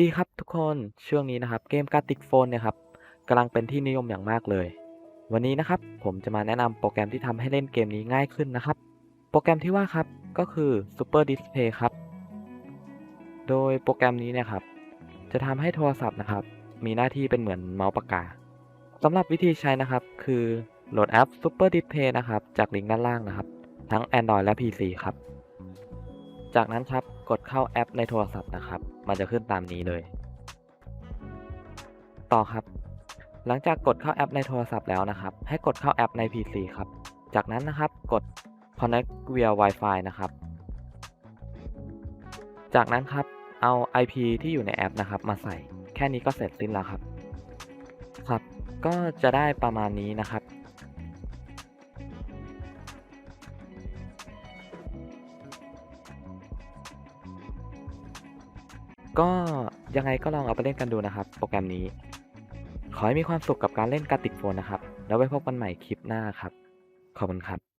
ดีครับทุกคนช่วงนี้นะครับเกมการติกโฟนเนี่ยครับกำลังเป็นที่นิยมอย่างมากเลย วันนี้นะครับผมจะมาแนะนำโปรแกรมที่ทำให้เล่นเกมนี้ง่ายขึ้นนะครับ โปรแกรมที่ว่าครับก็คือ Super Display ครับ โดยโปรแกรมนี้เนี่ยครับจะทำให้โทรศัพท์นะครับ มีหน้าที่เป็นเหมือนเมาส์ปากกาสำหรับวิธีใช้นะครับ คือโหลดแอป Super Display นะครับจากลิงก์ด้านล่างนะครับ ทั้ง Android และ PC ครับ จากนั้นครับ กดเข้าแอปในโทรศัพท์นะครับ มันจะขึ้นตามนี้เลย ต่อครับ หลังจากกดเข้าแอปในโทรศัพท์แล้วนะครับ ให้กดเข้าแอปใน PC ครับ จากนั้นนะครับกด connect via Wi-Fi นะครับ จากนั้นครับเอา IP ที่อยู่ในแอปนะครับ มาใส่ แค่นี้ก็เสร็จสิ้นแล้วครับ ครับ ก็จะได้ประมาณนี้นะครับ ก็ยังไงก็ลองเอาไปเล่นกันดูนะครับ โปรแกรมนี้ ขอให้มีความสุขกับการเล่นการติกโฟนนะครับ แล้วไว้พบกันใหม่คลิปหน้าครับ ขอบคุณครับ